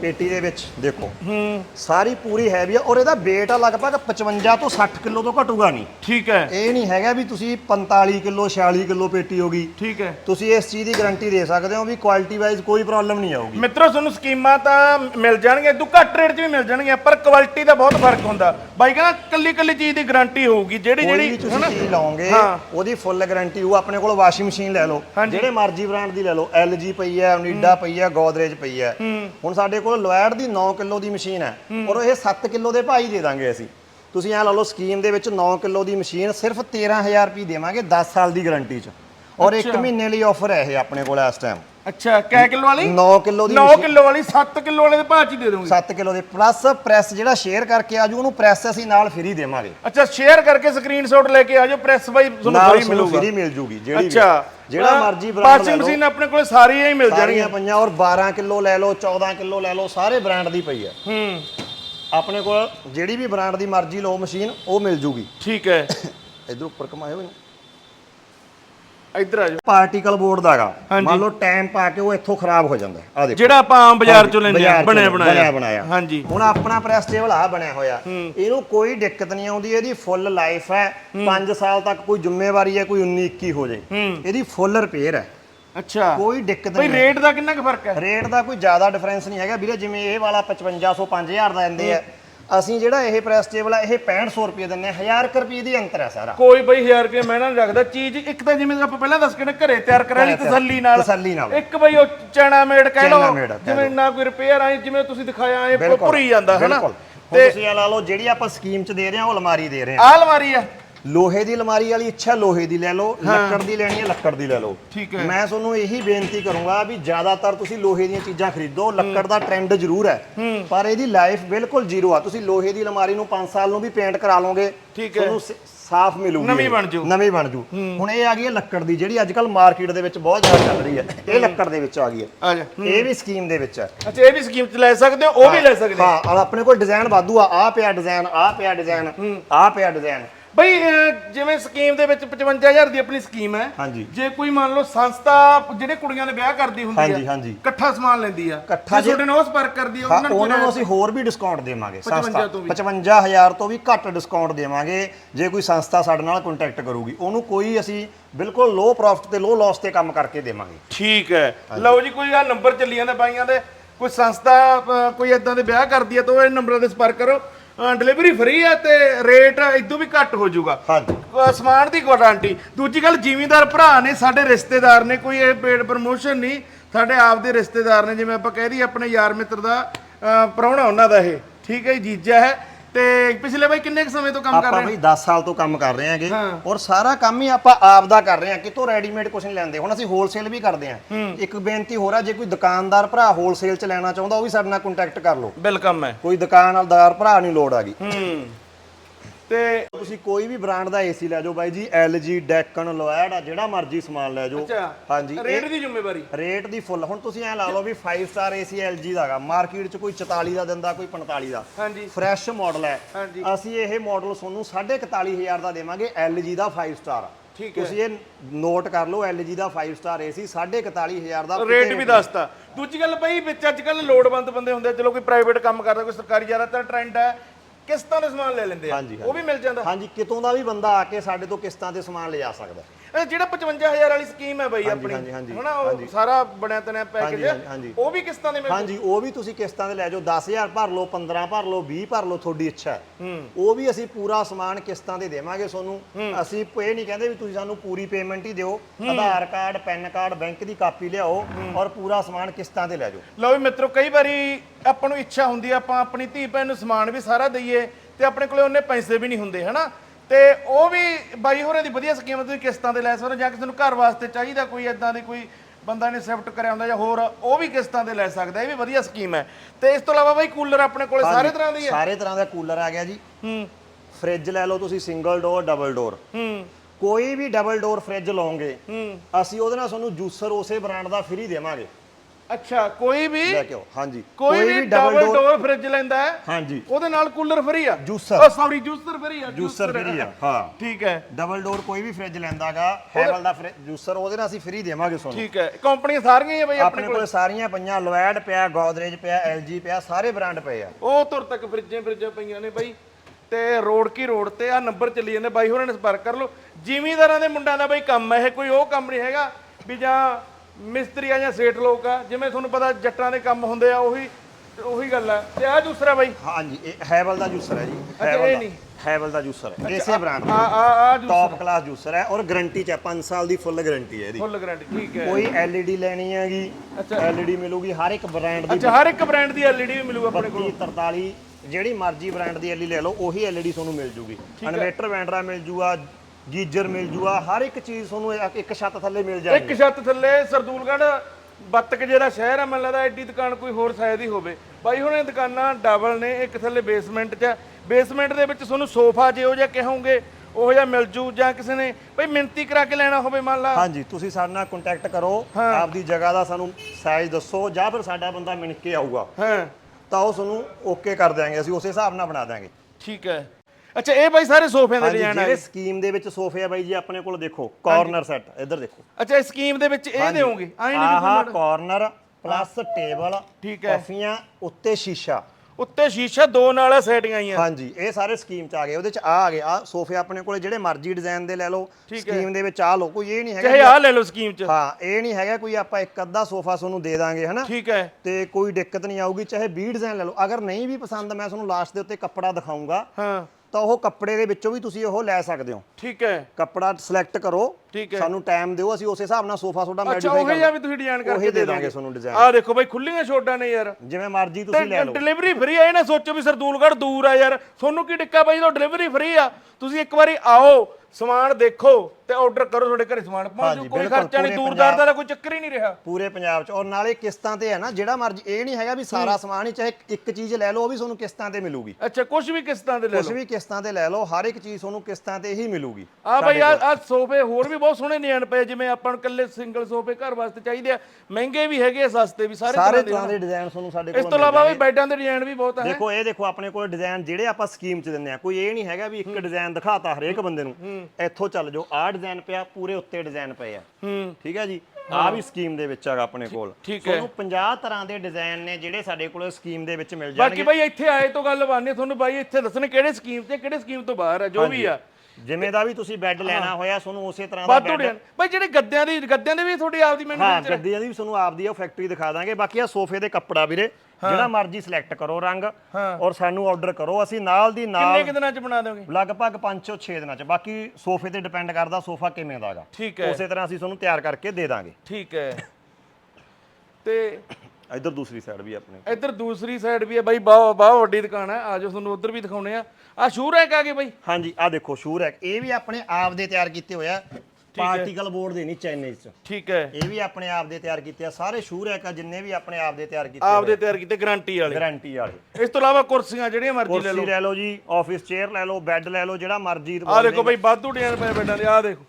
ਪੇਟੀ ਦੇ ਵਿੱਚ ਦੇਖੋ। ਹੂੰ। ਸਾਰੀ ਪੂਰੀ ਹੈਵੀ ਆ ਔਰ ਇਹਦਾ weight ਆ ਲਗਭਗ 55 ਤੋਂ 60 ਕਿਲੋ ਤੋਂ ਘਟੂਗਾ ਨਹੀਂ। ਠੀਕ ਹੈ। ਇਹ ਨਹੀਂ ਹੈਗਾ ਵੀ ਤੁਸੀਂ 45 ਕਿਲੋ 46 ਕਿਲੋ ਪੇਟੀ ਹੋਗੀ ਠੀਕ ਹੈ। ਤੁਸੀਂ ਇਸ ਚੀਜ਼ ਦੀ ਗਾਰੰਟੀ ਦੇ ਸਕਦੇ ਹੋ ਵੀ ਕੁਆਲਿਟੀ ਵਾਈਜ਼ ਕੋਈ ਪ੍ਰੋਬਲਮ ਨਹੀਂ ਆਊਗੀ। ਮਿੱਤਰੋ ਤੁਹਾਨੂੰ ਸਕੀਮਾਂ ਤਾਂ ਮਿਲ ਜਾਣਗੀਆਂ ਇਦੋਂ ਘੱਟ ਰੇਟ 'ਚ ਵੀ ਮਿਲ ਜਾਣਗੀਆਂ ਪਰ ਕੁਆਲਿਟੀ ਦਾ ਬਹੁਤ ਫ਼ਰਕ ਹੁੰਦਾ। ਬਾਈ ਕਹਿੰਦਾ ਕੱਲੀ ਕੱਲੀ ਚੀਜ਼ ਦੀ ਗਾਰੰਟੀ ਹੋਊਗੀ ਜਿਹੜੀ ਜਿਹੜੀ ਤੁਸੀਂ ਚੀਜ਼ ਲਓਗੇ ਹਾਂ। ਉਹਦੀ ਫੁੱਲ ਗਾਰੰਟੀ ਉਹ ਆਪਣੇ ਕੋਲ ਵਾਸ਼ਿੰਗ ਮਸ਼ੀਨ ਲੈ ਲਓ ਹਾਂਜੀ। ਜਿਹੜੇ ਮਰਜ਼ੀ ਬ੍ਰਾਂਡ ਦੀ ਲੈ ਲਓ LG ਪਈ ਹੈ ਓਨੀਡਾ ਪਈ ਹੈ ਗੋਦਰੇਜ ਪਈ ਹੈ। ਹੁਣ ਸਾਡੇ ਕੋਲ ਲੋਇਡ ਦੀ 9 ਕਿਲੋ ਦੀ ਮਸ਼ੀਨ ਹੈ ਔਰ ਇਹ 7 ਕਿਲੋ ਦੇ ਭਾਈ ਦੇ ਦਾਂਗੇ ਅਸੀਂ। ਤੁਸੀਂ ਐ ਲਾ ਲਓ ਸਕੀਮ ਦੇ ਵਿੱਚ 9 ਕਿਲੋ ਦੀ ਮਸ਼ੀਨ ਸਿਰਫ 13000 ਰੁਪਏ ਦੇਵਾਂਗੇ 10 ਸਾਲ ਦੀ ਗਾਰੰਟੀ 'ਚ। ਔਰ 1 ਅੱਛਾ। ਮਹੀਨੇ ਲਈ ਆਫਰ ਹੈ ਇਹ ਆਪਣੇ ਕੋਲ ਇਸ ਟਾਈਮ ਅੱਛਾ ਕੈ ਕਿਲੋ ਵਾਲੀ? 9 ਕਿਲੋ ਦੀ 9 ਮਸ਼ੀਨ ਕਿਲੋ ਵਾਲੀ 7 ਕਿਲੋ ਵਾਲੇ ਦੇ ਭਾਅ 'ਚ ਹੀ ਦੇ ਦੋਗੇ 7 ਕਿਲੋ ਦੇ। ਪਲੱਸ ਪ੍ਰੈਸ ਜਿਹੜਾ ਸ਼ੇਅਰ ਕਰਕੇ ਆਜੂ ਉਹਨੂੰ ਪ੍ਰੈਸ ਅਸੀਂ ਨਾਲ ਫ੍ਰੀ ਦੇਵਾਂਗੇ। ਅੱਛਾ ਸ਼ੇਅਰ ਕਰਕੇ ਸਕਰੀਨਸ਼ਾਟ ਲੈ ਕੇ ਆ ਜਾਓ ਪ੍ਰੈਸ ਬਾਈ ਤੁਹਾਨੂੰ ਫਰੀ ਮਿਲੂਗਾ। ਫ੍ਰੀ ਮਿਲ ਜੂਗੀ ਜਿਹੜੀ। ਅੱਛਾ। ਜਿਹੜਾ ਮਰਜ਼ੀ ਬ੍ਰਾਂਡ ਲੈ ਲਓ। ਮਸ਼ੀਨ ਆਪਣੇ ਕੋਲ ਸਾਰੀਆਂ ਹੀ ਮਿਲ ਜਾਣਗੀਆਂ। ਪਈਆਂ ਔਰ 12 ਕਿਲੋ ਲੈ ਲਓ 14 ਕਿਲੋ ਲੈ ਲਓ ਸਾਰੇ ਬ੍ਰਾਂਡ ਦੀ ਪਈ ਹੈ। ਹੂੰ। ਆਪਣੇ ਕੋਲ ਜਿਹੜੀ ਵੀ ਬ੍ਰਾਂਡ ਦੀ ਮਰਜ਼ੀ ਲਓ ਮਸ਼ੀਨ ਉਹ ਮਿਲ ਜੂਗੀ। ਠੀਕ ਹੈ। ਇਧਰ ਉੱਪਰ ਕਮਾਇਓ ਇੱਧਰ ਆ ਜਾਓ। ਪਾਰਟੀਕਲ ਬੋਰਡ ਦਾਗਾ। ਮੰਨ ਲਓ ਟਾਈਮ ਪਾ ਕੇ ਉਹ ਇੱਥੋਂ ਖਰਾਬ ਹੋ ਜਾਂਦਾ। ਆ ਦੇਖੋ। ਜਿਹੜਾ ਆਪਾਂ ਆਮ ਬਾਜ਼ਾਰ ਚੋਂ ਲੈਂਦੇ ਆ ਬਣਿਆ ਬਣਾਇਆ। ਬਣਾਇਆ। ਹਾਂਜੀ। ਹੁਣ ਆਪਣਾ ਪ੍ਰੈਸ ਟੇਬਲ ਆ ਬਣਿਆ ਹੋਇਆ। ਇਹਨੂੰ ਕੋਈ ਦਿੱਕਤ ਨਹੀਂ ਆਉਂਦੀ ਇਹਦੀ ਫੁੱਲ ਲਾਈਫ ਹੈ। 5 ਸਾਲ ਤੱਕ ਕੋਈ ਜ਼ਿੰਮੇਵਾਰੀ ਹੈ ਕੋਈ 19 21 ਹੋ ਜਾਏ ਇਹਦੀ ਫੁੱਲ ਰਿਪੇਅਰ ਹੈ। ਅੱਛਾ। ਕੋਈ ਦਿੱਕਤ ਬਈ ਨਹੀਂ ਰੇਟ ਦਾ ਕਿੰਨਾ ਕੁ ਫ਼ਰਕ ਹੈ? ਰੇਟ ਦਾ ਕੋਈ ਜ਼ਿਆਦਾ ਡਿਫਰੈਂਸ ਨਹੀਂ ਹੈਗਾ। ਵੀਰੇ ਜਿਵੇਂ ਇਹ ਵਾਲਾ 5500 5000 ਦਾ ਦਿੰਦੇ ਆ। ਅਸੀਂ ਜਿਹੜਾ ਇਹ ਪ੍ਰੈਸ ਟੇਬਲ ਆ ਇਹ 6500 ਰੁਪਏ ਦਿੰਨੇ 1000 ਰੁਪਏ ਦੀ ਅੰਤਰ ਹੈ ਸਾਰਾ। ਕੋਈ ਬਈ 1000 ਰੁਪਏ ਮਹਿਣਾ ਨਹੀਂ ਰੱਖਦਾ। ਚੀਜ਼ ਇੱਕ ਤਾਂ ਜਿਵੇਂ ਆਪਾਂ ਪਹਿਲਾਂ ਦੱਸ ਕੇ ਨਾ ਘਰੇ ਤਿਆਰ ਕਰਾ ਲਈ ਤਸੱਲੀ ਨਾਲ। ਤਸੱਲੀ ਨਾਲ। ਇੱਕ ਬਈ ਉਹ ਚਣਾ ਮੇਡ ਕਹਿ ਲਓ। ਜਿਵੇਂ ਨਾ ਕੋਈ ਰਿਪੇਅਰ ਆਈ ਜਿਵੇਂ ਤੁਸੀਂ ਦਿਖਾਇਆ ਬਿਲਕੁਲ ਭੁਰੀ ਜਾਂਦਾ ਹੈ ਨਾ ਬਿਲਕੁਲ। ਹੁਣ ਤੁਸੀਂ ਲਾ ਲਓ ਜਿਹੜੀ ਆਪਾਂ ਸਕੀਮ 'ਚ ਦੇ ਰਹੇ ਹਾਂ ਉਹ ਅਲਮਾਰੀ ਦੇ ਰਹੇ ਹਾਂ। ਆਹ ਅਲਮਾਰੀ ਆ। ਲੋਹੇ ਦੀ ਅਲਮਾਰੀ ਵਾਲੀ ਇੱਛਾ ਲੋਹੇ ਦੀ ਲੈ ਲਓ ਲੱਕੜ ਦੀ ਲੈਣੀ ਹੈ ਲੱਕੜ ਦੀ ਲੈ ਲਓ। ਠੀਕ ਹੈ। ਮੈਂ ਤੁਹਾਨੂੰ ਇਹੀ ਬੇਨਤੀ ਕਰੂੰਗਾ ਵੀ ਜ਼ਿਆਦਾਤਰ ਤੁਸੀਂ ਲੋਹੇ ਦੀਆਂ ਚੀਜ਼ਾਂ ਖਰੀਦੋ ਲੱਕੜ ਦਾ ਟ੍ਰੈਂਡ ਜ਼ਰੂਰ ਹੈ। ਪਰ ਇਹਦੀ ਲਾਈਫ ਬਿਲਕੁਲ ਜ਼ੀਰੋ ਆ। ਤੁਸੀਂ ਲੋਹੇ ਦੀ ਅਲਮਾਰੀ ਨੂੰ 5 ਸਾਲ ਨੂੰ ਵੀ ਪੇਂਟ ਕਰਾ ਲਓਗੇ। ਤੁਹਾਨੂੰ ਸਾਫ਼ ਮਿਲੂਗੀ ਨਵੀਂ। ਬਣ ਜੂ। ਨਵੀਂ ਬਣ ਜੂ ਹੁਣ ਇਹ ਆ ਗਈ ਹੈ ਲੱਕੜ ਦੀ ਜਿਹੜੀ ਅੱਜ ਕੱਲ ਮਾਰਕੀਟ ਦੇ ਵਿੱਚ ਬਹੁਤ ਜ਼ਿਆਦਾ ਚੱਲ ਰਹੀ ਹੈ। ਇਹ ਲੱਕੜ ਦੇ ਵਿੱਚ ਆ ਗਈ ਹੈ। ਇਹ ਵੀ ਸਕੀਮ ਦੇ ਵਿੱਚ ਹੈ। ਅੱਛਾ ਇਹ ਵੀ ਸਕੀਮ ਚ ਲੈ ਸਕਦੇ ਹੋ ਉਹ ਵੀ ਲੈ ਸਕਦੇ ਹੋ। ਆਪਣੇ ਕੋਲ ਡਿਜ਼ਾਈਨ ਵਾਧੂ ਆ। ਆ ਪਿਆ ਡਿਜ਼ਾਈਨ ਆ ਪਿਆ ਡਿਜ਼ਾਈਨ ਆ ਪਿਆ ਡਿਜ਼ਾਈਨ। ਬਈ ਅਹ, ਜਿਵੇਂ ਸਕੀਮ ਦੇ ਵਿੱਚ 55000 ਦੀ ਆਪਣੀ ਸਕੀਮ ਹੈ। ਹਾਂਜੀ। ਜੇ ਕੋਈ ਮੰਨ ਲਓ ਸੰਸਥਾ ਜਿਹੜੇ ਕੁੜੀਆਂ ਦੇ ਵਿਆਹ ਕਰਦੀ ਹੁੰਦੀ ਹੈ ਹਾਂਜੀ। ਇਕੱਠਾ ਸਮਾਨ ਲੈਂਦੀ ਆ ਇਕੱਠਾ ਜੇ ਤੁਹਾਡੇ ਨਾਲ ਕਰਦੀ ਆ ਹਾਂ ਉਹਨਾਂ ਨੂੰ ਉਹਨਾਂ ਨੂੰ ਕੋਈ ਅਸੀਂ ਹੋਰ ਵੀ ਡਿਸਕਾਊਂਟ ਦੇਵਾਂਗੇ 55 ਸੰਸਥਾ ਤੋਂ ਵੀ। 55000 ਤੋਂ ਵੀ ਘੱਟ ਡਿਸਕਾਊਂਟ ਦੇਵਾਂਗੇ ਜੇ ਕੋਈ ਸੰਸਥਾ ਸਾਡੇ ਨਾਲ ਕੰਟੈਕਟ ਕਰੂਗੀ। ਉਹਨੂੰ ਕੋਈ ਅਸੀਂ ਬਿਲਕੁਲ ਲੋ ਪ੍ਰੋਫਿਟ ਤੇ ਲੋ ਲਾਸ ਤੇ ਕੰਮ ਕਰਕੇ ਦੇਵਾਂਗੇ। ਠੀਕ ਹੈ। ਲਓ ਜੀ ਕੋਈ ਆ ਨੰਬਰ ਚੱਲੀ ਜਾਂਦੇ ਬਾਈਆਂ ਦੇ। ਕੋਈ ਸੰਸਥਾ ਕੋਈ ਇਦਾਂ ਦੇ ਵਿਆਹ ਕਰਦੀ ਹੈ ਤਾਂ ਉਹ ਇਹ ਨੰਬਰਾਂ ਤੇ ਸੰਪਰਕ ਕਰੋ। ਡਿਲੀਵਰੀ ਫ੍ਰੀ ਹੈ ਤੇ ਰੇਟ ਇਦੋਂ ਵੀ ਘੱਟ ਹੋ ਜਾਊਗਾ। ਹਾਂਜੀ। ਸਮਾਨ ਦੀ ਗਾਰੰਟੀ ਦੂਜੀ ਗੱਲ ਜ਼ਿਮੀਂਦਾਰ ਭਰਾ ਨੇ ਸਾਡੇ ਰਿਸ਼ਤੇਦਾਰ ਨੇ ਕੋਈ ਇਹ ਪੇਡ ਪ੍ਰਮੋਸ਼ਨ ਨਹੀਂ ਸਾਡੇ ਆਪ ਦੇ ਰਿਸ਼ਤੇਦਾਰ ਨੇ ਜਿਵੇਂ ਆਪਾਂ ਕਹਿ ਦਈਏ ਆਪਣੇ ਯਾਰ ਮਿੱਤਰ ਦਾ ਅਹ, ਪ੍ਰਾਹੁਣਾ ਉਹਨਾਂ ਦਾ ਇਹ। ਠੀਕ ਹੈ ਜੀ, ਜੀਜਾ ਹੈ। ਤੇ ਪਿਛਲੇ ਬਾਈ ਕਿੰਨੇ ਕੁ ਸਮੇਂ ਤੋਂ ਕੰਮ ਕਰ ਆਪਾਂ ਰਹੇ ਬਈ 10 ਸਾਲ ਤੋਂ ਕੰਮ ਕਰ ਰਹੇ ਹਾਂਗੇ। ਹਾਂ। ਔਰ ਸਾਰਾ ਕੰਮ ਹੀ ਆਪਾਂ ਆਪ ਦਾ ਕਰ ਰਹੇ ਹਾਂ। ਕਿਤੋਂ ਰੈਡੀਮੇਡ ਕੁਝ ਨਹੀਂ ਲੈਂਦੇ। ਹੁਣ ਅਸੀਂ ਹੋਲਸੇਲ ਵੀ ਕਰਦੇ ਹਾਂ। ਇੱਕ ਬੇਨਤੀ ਹੋਰ ਆ ਜੇ ਕੋਈ ਦੁਕਾਨਦਾਰ ਭਰਾ ਹੋਲਸੇਲ ਚ ਲੈਣਾ ਚਾਹੁੰਦਾ ਉਹ ਵੀ ਸਾਡੇ ਨਾਲ ਕੰਟੈਕਟ ਕਰ ਲਓ। ਵੈਲਕਮ ਹੈ। ਕੋਈ ਦੁਕਾਨਦਾਰ ਭਰਾ ਨਹੀਂ ਲੋੜ ਆਗੀ ਹੂੰ। ਤੇ ਤੁਸੀਂ ਕੋਈ ਵੀ ਬ੍ਰਾਂਡ ਦਾ ਏਸੀ ਲੈ ਜਾਓ ਬਾਈ ਜੀ LG ਡੈਕਨ ਲੋਇਡ ਆ ਜਿਹੜਾ ਮਰਜ਼ੀ ਸਮਾਨ ਲੈ ਜਾਓ। ਅੱਛਾ ਹਾਂਜੀ ਰੇਟ ਦੀ ਜ਼ਿੰਮੇਵਾਰੀ? ਰੇਟ ਦੀ ਫੁੱਲ ਹੁਣ ਤੁਸੀਂ ਐ ਲਾ ਲਓ ਵੀ 5 ਸਟਾਰ ਏਸੀ LG ਦਾਗਾ ਮਾਰਕੀਟ 'ਚ ਕੋਈ 44 ਦਾ ਦਿੰਦਾ ਕੋਈ 45 ਦਾ। ਹਾਂਜੀ। ਫਰੈਸ਼ ਮਾਡਲ ਹੈ। ਅਸੀਂ ਇਹ ਮਾਡਲ ਤੁਹਾਨੂੰ 41500 ਦਾ ਦੇਵਾਂਗੇ LG ਦਾ 5 ਸਟਾਰ ਠੀਕ ਹੈ। ਤੁਸੀਂ ਇਹ ਨੋਟ ਕਰ ਲਓ LG ਦਾ 5 ਸਟਾਰ ਏਸੀ 41500 ਦਾ ਰੇਟ ਵੀ ਦੱਸਤਾ। ਦੂਜੀ ਗੱਲ ਬਈ ਵਿੱਚ ਅੱਜ ਕੱਲ ਲੋੜਵੰਦ ਬੰਦੇ ਹੁੰਦੇ ਚਲੋ ਕੋਈ ਪ੍ਰਾਈਵੇਟ ਕੰਮ ਕਰਦਾ ਕੋਈ ਸਰਕਾਰੀ ਜ਼ਿਆਦਾਤਰ ਟ੍ਰੈਂਡ ਹੈ। ਕਿਸ਼ਤਾਂ ਦੇ ਸਮਾਨ ਲੈ ਲੈਂਦੇ ਆ। ਹਾਂਜੀ, ਉਹ ਵੀ ਮਿਲ ਜਾਂਦਾ। ਹਾਂਜੀ ਕਿਤੋਂ ਦਾ ਵੀ ਬੰਦਾ ਆ ਕੇ ਸਾਡੇ ਤੋਂ ਕਿਸ਼ਤਾਂ ਤੇ ਸਮਾਨ ਲਿਜਾ ਸਕਦਾ। ਜਿਹੜਾ 55000 ਵਾਲੀ ਸਕੀਮ ਹੈ ਬਈ ਆਪਣੀ ਹਾਂਜੀ, ਹਾਂਜੀ, ਹਨਾ ਉਹ ਸਾਰਾ ਬਣਿਆ ਤਨਿਆ ਪੈਕੇਜ ਹਾਂਜੀ, ਹਾਂਜੀ। ਉਹ ਵੀ ਕਿਸ਼ਤਾਂ ਦੇ ਮਿਲ ਹਾਂਜੀ ਉਹ ਵੀ ਤੁਸੀਂ ਕਿਸ਼ਤਾਂ ਤੇ ਲੈ ਜਾਓ 10000 ਭਰ ਲਓ 15 ਭਰ ਲਓ 20 ਭਰ ਲਓ ਤੁਹਾਡੀ ਇੱਛਾ ਹੂੰ। ਉਹ ਵੀ ਅਸੀਂ ਪੂਰਾ ਸਮਾਨ ਕਿਸ਼ਤਾਂ ਤੇ ਦੇਵਾਂਗੇ ਤੁਹਾਨੂੰ। ਅਸੀਂ ਇਹ ਨਹੀਂ ਕਹਿੰਦੇ ਵੀ ਤੁਸੀਂ ਸਾਨੂੰ ਪੂਰੀ ਪੇਮੈਂਟ ਹੀ ਦਿਓ। Aadhaar card PAN card bank ਦੀ ਕਾਪੀ ਲਿਆਓ ਔਰ ਪੂਰਾ ਸਮਾਨ ਕਿਸ਼ਤਾਂ ਤੇ ਲੈ ਜਾਓ। ਲਓ ਵੀ ਮਿੱਤਰੋ ਕਈ ਵਾਰੀ ਆਪਾਂ ਨੂੰ ਇੱਛਾ ਹੁੰਦੀ ਆ ਆਪਾਂ ਆਪਣੀ ਧੀ ਭੈਣ ਨੂੰ ਸਮਾਨ ਵੀ ਸਾਰਾ ਦਈਏ ਤੇ ਆਪਣੇ ਕੋਲੇ ਉਹਨੇ ਪੈਸੇ ਵੀ ਨਹੀਂ ਹੁੰਦੇ ਹਨਾ? ਤੇ ਉਹ ਵੀ ਬਾਈ ਹੋਰਾਂ ਦੀ ਵਧੀਆ ਸਕੀਮ ਆ, ਤੁਸੀਂ ਕਿਸ਼ਤਾਂ ਤੇ ਲੈ ਸਕਦੇ ਹੋ ਜਾਂ ਕਿਸੇ ਨੂੰ ਘਰ ਵਾਸਤੇ ਚਾਹੀਦਾ ਕੋਈ ਇਦਾਂ ਦੀ ਕੋਈ ਬੰਦਾ ਨੇ ਸ਼ਿਫਟ ਕਰਿਆ ਹੁੰਦਾ ਜਾਂ ਹੋਰ ਉਹ ਵੀ ਕਿਸ਼ਤਾਂ ਤੇ ਲੈ ਸਕਦਾ ਇਹ ਵੀ ਵਧੀਆ ਸਕੀਮ ਹੈ। ਤੇ ਇਸ ਤੋਂ ਇਲਾਵਾ ਬਾਈ ਕੂਲਰ ਆਪਣੇ ਕੋਲੇ ਸਾਰੇ ਤਰ੍ਹਾਂ ਦੇ ਹੀ ਸਾਰੇ ਤਰ੍ਹਾਂ ਦਾ ਕੂਲਰ ਆ ਗਿਆ ਜੀ। ਹੂੰ। ਫ੍ਰਿਜ ਲੈ ਲਓ ਤੁਸੀਂ ਸਿੰਗਲ ਡੋਰ ਡਬਲ ਡੋਰ ਹੂੰ। ਕੋਈ ਵੀ ਡਬਲ ਡੋਰ ਫ੍ਰਿਜ ਲਓਗੇ ਹੂੰ। ਅਸੀਂ ਉਹਦੇ ਨਾਲ ਤੁਹਾਨੂੰ ਜੂਸਰ ਉਸੇ ਬ੍ਰਾਂਡ ਦਾ ਫ੍ਰੀ ਦੇਵਾਂਗੇ। ਅੱਛਾ ਕੋਈ ਵੀ ਲੈ ਕੇ ਆਓ ਹਾਂਜੀ। ਕੋਈ ਵੀ ਡਬਲ ਡੋਰ ਫ੍ਰਿਜ ਲੈਂਦਾ ਹੈ ਹਾਂਜੀ। ਉਹਦੇ ਨਾਲ ਕੂਲਰ ਫ੍ਰੀ ਆ। ਜੂਸਰ। ਉਹ ਸੌਰੀ ਜੂਸਰ ਫ੍ਰੀ ਆ ਜੂਸਰ ਫ੍ਰੀ ਆ ਹਾਂ। ਠੀਕ ਹੈ। ਡਬਲ ਡੋਰ ਕੋਈ ਵੀ ਫ੍ਰਿਜ ਲੈਂਦਾਗਾ ਹੈਵਲ ਦਾ ਜੂਸਰ ਉਹਦੇ ਨਾਲ ਅਸੀਂ ਫ੍ਰੀ ਦੇਵਾਂਗੇ ਤੁਹਾਨੂੰ। ਠੀਕ ਹੈ। ਕੰਪਨੀਆਂ ਸਾਰੀਆਂ ਹੀ ਆ ਬਈ ਆਪਣੇ ਕੋਲ ਸਾਰੀਆਂ ਪਈਆਂ ਲੋਇਡ ਪਿਆ ਗੋਦਰੇਜ ਪਿਆ LG ਪਿਆ ਸਾਰੇ ਬ੍ਰਾਂਡ ਪਏ ਆ। ਉਹ ਤੁਰ ਤੱਕ ਫਰਿੱਜਾਂ ਫਰਿੱਜਾਂ ਪਈਆਂ ਨੇ ਬਾਈ। ਤੇ ਰੋਡ ਕੀ ਰੋਡ ਤੇ ਆ ਨੰਬਰ ਚੱਲੀ ਜਾਂਦੇ। ਬਾਈ ਹੋਰਾਂ ਨੇ ਸੰਪਰਕ ਕਰ ਲਓ। ਜ਼ਿਮੀਂਦਾਰਾਂ ਦੇ ਮੁੰਡਿਆਂ ਦਾ ਬਾਈ ਕੰਮ ਹੈ ਇਹ ਕੋਈ ਉਹ ਕੰਮ ਨਹੀਂ ਹੈਗਾ ਵੀ ਜਾਂ ਮਿਸਤਰੀ ਆ ਜਾਂ ਸੇਠ ਲੋਕ ਆ ਜਿਵੇਂ ਤੁਹਾਨੂੰ ਪਤਾ ਜੱਟਾਂ ਦੇ ਕੰਮ ਹੁੰਦੇ ਆ ਉਹੀ ਉਹੀ ਗੱਲ ਹੈ ਤੇ ਆ ਦੂਸਰਾ ਬਾਈ। ਹਾਂਜੀ ਇਹ ਹੈਵਲ ਦਾ ਜੂਸਰ ਹੈ ਜੀ। ਹੈਵਲ ਦਾ ਨਹੀਂ। ਹੈਵਲ ਦਾ ਜੂਸਰ ਹੈ ਇਸੇ ਬ੍ਰਾਂਡ ਆ ਦਾ। ਆ ਆ। ਟੌਪ ਕਲਾਸ ਜੂਸਰ ਹੈ ਔਰ ਗਾਰੰਟੀ ਚ ਹੈ 5 ਸਾਲ ਦੀ ਫੁੱਲ ਗਾਰੰਟੀ ਹੈ ਇਹਦੀ। ਫੁੱਲ ਗਾਰੰਟੀ ਠੀਕ ਹੈ। ਕੋਈ LED ਲੈਣੀ ਹੈਗੀ LED ਮਿਲੂਗੀ ਹਰ ਇੱਕ ਬ੍ਰਾਂਡ ਦੀ। ਅੱਛਾ ਹਰ ਇੱਕ ਬ੍ਰਾਂਡ ਦੀ LED ਵੀ ਮਿਲੂ ਆਪਣੇ ਕੋਲ। 32 43 ਜਿਹੜੀ ਮਰਜ਼ੀ ਬ੍ਰਾਂਡ ਦੀ LED ਲੈ ਲਓ ਉਹੀ LED ਤੁਹਾਨੂੰ ਮਿਲ ਜੂਗੀ। ਇਨਵੇਟਰ ਵੈਂਡਰਾ ਮਿਲ ਜੂਗਾ ਗੀਜ਼ਰ ਮਿਲ ਜੂਗਾ ਹਰ ਇੱਕ ਚੀਜ਼ ਤੁਹਾਨੂੰ ਇੱਕ- ਇੱਕ ਛੱਤ ਥੱਲੇ ਮਿਲ ਜਾਏਗੀ। ਇੱਕ ਛੱਤ ਥੱਲੇ ਸਰਦੂਲਗੜ੍ਹ ਬੱਤਕ ਜਿਹੜਾ ਸ਼ਹਿਰ ਆ ਮੈਨੂੰ ਲੱਗਦਾ ਐਡੀ ਦੁਕਾਨ ਕੋਈ ਹੋਰ ਸ਼ਾਇਦ ਹੀ ਹੋਵੇ। ਬਾਈ ਹੁਣ ਇਹ ਦੁਕਾਨਾਂ ਡਬਲ ਨੇ ਇੱਕ ਥੱਲੇ ਬੇਸਮੈਂਟ 'ਚ ਬੇਸਮੈਂਟ ਦੇ ਵਿੱਚ ਤੁਹਾਨੂੰ ਸੋਫਾ ਜਿਹੋ ਜਿਹਾ ਕਹੋਗੇ ਉਹ ਜਿਹਾ ਮਿਲ ਜੂ ਜਾਂ ਕਿਸੇ ਨੇ ਬਈ ਮਿੰਤੀ ਕਰਾ ਕੇ ਲੈਣਾ ਹੋਵੇ ਮੰਨ ਲਾ। ਹਾਂਜੀ ਤੁਸੀਂ ਸਾਡੇ ਨਾਲ ਕੰਟੈਕਟ ਕਰੋ। ਆਪਦੀ ਜਗ੍ਹਾ ਦਾ ਸਾਨੂੰ ਸਾਈਜ਼ ਦੱਸੋ ਜਾਂ ਫਿਰ ਸਾਡਾ ਬੰਦਾ ਮਿਣ ਕੇ ਆਊਗਾ। ਹਾਂ। ਤਾਂ ਉਹ ਤੁਹਾਨੂੰ ਓਕੇ ਕਰ ਦਿਆਂਗੇ ਅਸੀਂ ਉਸੇ ਹਿਸਾਬ ਨਾਲ ਬਣਾ ਦਿਆਂਗੇ। ਠੀਕ ਹੈ। ਅੱਛਾ ਇਹ ਬਾਈ ਸਾਰੇ ਸੋਫਿਆਂ ਦੇ ਹਾਂਜੀ ਡਿਜ਼ਾਈਨ ਆ ਜਿਹੜੇ ਸਕੀਮ ਦੇ ਵਿੱਚ ਸੋਫੇ ਆ ਬਾਈ ਜੀ ਆਪਣੇ ਕੋਲ ਦੇਖੋ ਕਾਰਨਰ ਸੈੱਟ ਇੱਧਰ ਦੇਖੋ। ਅੱਛਾ ਇਸ ਸਕੀਮ ਦੇ ਵਿੱਚ ਇਹ ਦੇਵੋਗੇ ਆਈ ਨਹੀਂ ਆਹਾ ਕਾਰਨਰ ਪਲੱਸ ਟੇਬਲ ਠੀਕ ਹੈ। ਕਾਫੀਆਂ ਉੱਤੇ ਸ਼ੀਸ਼ਾ। ਉੱਤੇ ਸ਼ੀਸ਼ਾ ਦੋ ਨਾਲ ਸੈਟੀਆਂ ਆਈਆਂ। ਹਾਂਜੀ ਇਹ ਸਾਰੇ ਸਕੀਮ ਚ ਆ ਗਏ। ਉਹਦੇ ਚ ਆ ਆ ਗਏ। ਆ ਸੋਫੇ ਆਪਣੇ ਕੋਲੇ ਜਿਹੜੇ ਮਰਜ਼ੀ ਡਿਜ਼ਾਈਨ ਦੇ ਲੈ ਲਓ। ਠੀਕ ਹੈ। ਸਕੀਮ ਦੇ ਵਿੱਚ ਆ ਲਓ। ਕੋਈ ਇਹ ਨਹੀਂ ਹੈਗਾ ਚਾਹੇ ਵੀ- ਆਹ ਲੈ ਲਓ ਸਕੀਮ 'ਚ। ਹਾਂ ਇਹ ਨਹੀਂ ਹੈਗਾ ਕੋਈ ਆਪਾਂ ਇੱਕ ਅੱਧਾ ਸੋਫਾ ਤੁਹਾਨੂੰ ਦੇ ਦਾਂਗੇ ਹਨਾ? ਠੀਕ ਹੈ। ਤੇ ਕੋਈ ਦਿੱਕਤ ਨਹੀਂ ਆਊਗੀ ਚਾਹੇ 20 ਡਿਜ਼ਾਈਨ ਲੈ ਲਓ। ਅਗਰ ਨਹੀਂ ਵੀ ਪਸੰਦ ਮੈਂ ਤੁਹਾਨੂੰ ਲਾਸਟ ਦੇ ਉੱਤੇ ਕੱਪੜਾ ਦਿਖਾਉਂਗਾ ਹਾਂ। ਤਾਂ ਉਹ ਕੱਪੜੇ ਦੇ ਵਿੱਚੋਂ ਵੀ ਤੁਸੀਂ ਉਹ ਲੈ ਸਕਦੇ ਹੋ। ਠੀਕ ਹੈ। ਕੱਪੜਾ ਸਿਲੈਕਟ ਕਰੋ। ਠੀਕ ਹੈ। ਸਾਨੂੰ ਟਾਈਮ ਦਿਓ ਅਸੀਂ ਉਸ ਹਿਸਾਬ ਨਾਲ ਸੋਫਾ ਤੁਹਾਡਾ ਅੱਛਾ ਮੈਡੀਫਾਈ ਉਹ ਜਿਹਾ ਵੀ ਤੁਸੀਂ ਡਿਜ਼ਾਈਨ ਕਰਕੇ ਦੇ ਦਾਂਗੇ। ਤੁਹਾਨੂੰ design। ਆਹ ਦੇਖੋ ਬਾਈ ਖੁੱਲੀਆਂ ਛੋਟਾਂ ਨੇ ਯਾਰ। ਜਿਵੇਂ ਮਰਜ਼ੀ ਤੁਸੀਂ ਲੈ ਲਓ। ਡਿਲੀਵਰੀ ਫ੍ਰੀ ਆ ਇਹ ਨਾ ਸੋਚੋ ਵੀ ਸਰਦੂਲਗੜ੍ਹ ਦੂਰ ਆ ਯਾਰ। ਤੁਹਾਨੂੰ ਕੀ ਟਿੱਕਾ ਬਾਈ ਜਦੋਂ ਡਿਲੀਵਰੀ ਫ੍ਰੀ ਆ ਤੁਸੀਂ ਇੱਕ ਵਾਰੀ ਆਓ ਸਮਾਨ ਦੇਖੋ। ਤੇ ਆਰਡਰ ਕਰੋ ਤੁਹਾਡੇ ਘਰੇ ਸਮਾਨ। ਪਹੁੰਚ ਹਾਂਜੀ, ਕੋਈ ਬਿਲਕੁਲ, ਖਰਚਾ ਨਹੀਂ ਪੂਰੇ ਦੂਰਦਾਰ ਦਾ ਤਾਂ ਕੋਈ ਚੱਕਰ ਹੀ ਨਹੀਂ ਰਿਹਾ। ਪੂਰੇ ਪੰਜਾਬ 'ਚ। ਔਰ ਨਾਲੇ ਕਿਸ਼ਤਾਂ ਤੇ ਹੈ ਨਾ ਜਿਹੜਾ ਮਰਜ਼ੀ ਇਹ ਨਹੀਂ ਹੈਗਾ ਵੀ ਸਾਰਾ ਸਮਾਨ ਹੀ ਚਾਹੇ ਇੱਕ ਚੀਜ਼ ਲੈ ਲਓ ਉਹ ਵੀ ਤੁਹਾਨੂੰ ਕਿਸ਼ਤਾਂ ਤੇ ਮਿਲੂਗੀ। ਅੱਛਾ ਕੁਝ ਵੀ ਕਿਸ਼ਤਾਂ ਤੇ ਲੈ ਕੁਝ ਲਓ। ਵੀ ਕਿਸ਼ਤਾਂ ਤੇ ਲੈ ਲਓ ਹਰ ਇੱਕ ਚੀਜ਼ ਤੁਹਾਨੂੰ ਕਿਸ਼ਤਾਂ ਤੇ ਹੀ ਮਿਲੂਗੀ। ਆ ਬਾਈ ਆ ਆ ਸੋਫੇ ਹੋਰ ਵੀ ਬਹੁਤ ਸੋਹਣੇ ਨਿਆਣ ਪਏ ਜਿਵੇਂ ਆਪਾਂ ਨੂੰ ਇਕੱਲੇ ਸਿੰਗਲ ਸੋਫੇ ਘਰ ਵਾਸਤੇ ਚਾਹੀਦੇ ਆ। ਮਹਿੰਗੇ ਵੀ ਹੈਗੇ ਆ ਸਸਤੇ ਵੀ ਸਾਰੇ ਸਾਰੇ ਤਰ੍ਹਾਂ ਦੇ ਦੇ ਡਿਜ਼ਾਈਨ ਤੁਹਾਨੂੰ ਸਾਡੇ ਇਸ ਕੋਲ ਤੋਂ ਇਲਾਵਾ ਵੀ ਬੈੱਡਾਂ ਦੇ ਡਿਜ਼ਾਈਨ ਵੀ ਬਹੁਤ ਆ ਦੇਖੋ ਇਹ ਦੇਖੋ ਆਪਣੇ ਕੋਲ ਡਿਜ਼ਾਈਨ ਜਿਹੜੇ ਆਪਾਂ ਸਕੀਮ 'ਚ ਦਿੰਦੇ ਆ। ਕੋਈ ਇਹ ਨਹੀਂ ਹੈਗਾ ਵੀ ਇੱਕ ਡਿਜ਼ਾਈਨ ਦਿਖਾਤਾ ਹਰੇਕ ਬੰਦੇ ਨੂੰ। ਇੱਥੋਂ ਚੱਲ ਜਾਓ ਆਹ ਡਿਜ਼ਾਈਨ ਪਿਆ ਪੂਰੇ ਉੱਤੇ ਡਿਜ਼ਾਈਨ ਪਏ ਆ। ਹੂੰ। ਠੀਕ ਹੈ ਜੀ? ਆਹ ਵੀ ਸਕੀਮ ਦੇ ਵਿੱਚ ਹੈਗਾ ਆਪਣੇ ਕੋਲ। ਠੀਕ ਹੈ। ਤੁਹਾਨੂੰ 50 ਤਰ੍ਹਾਂ ਦੇ ਡਿਜ਼ਾਈਨ ਨੇ ਜਿਹੜੇ ਸਾਡੇ ਕੋਲ ਸਕੀਮ ਦੇ ਵਿੱਚ ਮਿਲ ਬਾਕੀ ਜਾਣਗੇ। ਬਾਈ ਇੱਥੇ ਆਏ ਤੋਂ ਗੱਲ ਬਾਨੀ ਤੁਹਾਨੂੰ ਬਾਈ ਇੱਥੇ ਦੱਸਣ ਕਿਹੜੇ ਸਕੀਮ ਤੇ ਕਿਹੜੇ ਸਕੀਮ ਤੋਂ ਬਾਹਰ ਆ ਜੋ ਵੀ ਆ। ਜਿਵੇਂ ਦਾ ਵੀ ਤੁਸੀਂ ਬੈੱਡ ਲੈਣਾ ਹੋਇਆ ਤੁਹਾਨੂੰ ਉਸੇ ਤਰ੍ਹਾਂ ਦਾ ਵਾਧੂ ਬੈੱਡ ਡਿਜ਼ਾਈਨ ਬਾਈ ਜਿਹੜੇ ਗੱਦਿਆਂ ਦੀ ਗੱਦਿਆਂ ਦੇ ਵੀ ਤੁਹਾਡੀ ਆਪਦੀ ਹਾਂ ਮੈਨੂਫੈਕਚਰ ਦੀ ਵੀ ਤੁਹਾਨੂੰ ਆਪਦੀ ਉਹ ਫੈਕਟਰੀ ਦਿਖਾ ਦਾਂਗੇ। ਬਾਕੀ ਆ ਸੋਫੇ ਦੇ ਕੱਪੜਾ ਵੀਰੇ ਜਿਹੜਾ ਮਰਜ਼ੀ ਸਿਲੈਕਟ ਕਰੋ ਰੰਗ ਔਰ ਸਾਨੂੰ ਆਰਡਰ ਕਰੋ। ਅਸੀਂ ਨਾਲ ਦੀ ਕਿੰਨੇ ਨਾਲ ਕਿ ਦਿਨਾਂ ਚ ਬਣਾ ਦੋਗੇ ਲਗਭਗ 5 ਤੋਂ 6 ਦਿਨਾਂ ਚ। ਬਾਕੀ ਸੋਫੇ ਤੇ ਡਿਪੈਂਡ ਕਰਦਾ ਸੋਫਾ ਕਿਵੇਂ ਦਾ ਹੈਗਾ ਠੀਕ ਹੈ। ਉਸੇ ਤਰ੍ਹਾਂ ਅਸੀਂ ਤੁਹਾਨੂੰ ਤਿਆਰ ਕਰਕੇ ਦੇ ਦਾਂਗੇ। ਠੀਕ ਹੈ। ਤੇ ਇੱਧਰ ਦੂਸਰੀ ਸਾਈਡ ਵੀ ਆਪਣੇ ਇੱਧਰ ਦੂਸਰੀ ਸਾਈਡ ਵੀ ਹੈ ਬਾਈ ਬਹੁਤ ਬਹੁਤ ਵੱਡੀ ਦੁਕਾਨ ਹੈ ਆਜੋ ਤੁਹਾਨੂੰ ਉਧਰ ਵੀ ਦਿਖਾਉਣੇ ਆ। ਆ ਸ਼ੂ ਰੈਕ ਆ ਗਏ ਬਾਈ। ਹਾਂਜੀ ਆ ਦੇਖੋ ਸ਼ੂਰ ਹੈ ਇਹ ਵੀ ਆਪਣੇ ਆਪ ਦੇ ਤਿਆਰ ਕੀਤੇ ਹੋਇਆ ਪਾਰਟੀਕਲ ਬੋਰਡ ਦੇ ਨਹੀਂ ਚਾਈਨੀਜ਼ ਚ। ਠੀਕ ਹੈ। ਇਹ ਵੀ ਆਪਣੇ ਆਪ ਦੇ ਤਿਆਰ ਕੀਤੇ ਆ। ਸਾਰੇ ਸ਼ੂਰ ਹੈ ਜਿੰਨੇ ਵੀ ਆਪਣੇ ਆਪ ਦੇ ਤਿਆਰ ਕੀਤੇ ਆਪਦੇ ਤਿਆਰ ਕੀਤੇ ਗਾਰੰਟੀ ਵਾਲੇ। ਗਾਰੰਟੀ ਵਾਲੇ। ਇਸ ਤੋਂ ਇਲਾਵਾ ਕੁਰਸੀਆਂ ਜਿਹੜੀਆਂ ਮਰਜ਼ੀ ਲੈ ਕੁਰਸੀ ਲਓ। ਲੈ ਲਓ ਜੀ ਆਫਿਸ ਚੇਅਰ ਲੈ ਲਓ ਬੈੱਡ ਲੈ ਲਓ ਜਿਹੜਾ ਮਰਜ਼ੀ ਆ ਦੇਖੋ ਬਾਈ ਵਾਧੂ ਡਿਜ਼ਾਈਨ ਪਏ ਬੈੱਡਾਂ ਦੇ ਆ ਦੇਖੋ।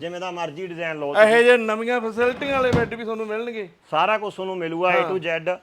ਜਿਵੇਂ ਦਾ ਮਰਜ਼ੀ ਡਿਜ਼ਾਈਨ ਲਓ ਇਹੋ ਜਿਹੇ ਨਵੀਆਂ ਫੈਸਿਲਿਟੀਆਂ ਵਾਲੇ ਬੈੱਡ ਵੀ ਤੁਹਾਨੂੰ ਮਿਲਣਗੇ। ਸਾਰਾ ਕੁਝ ਤੁਹਾਨੂੰ ਮਿਲੂਗਾ A to Z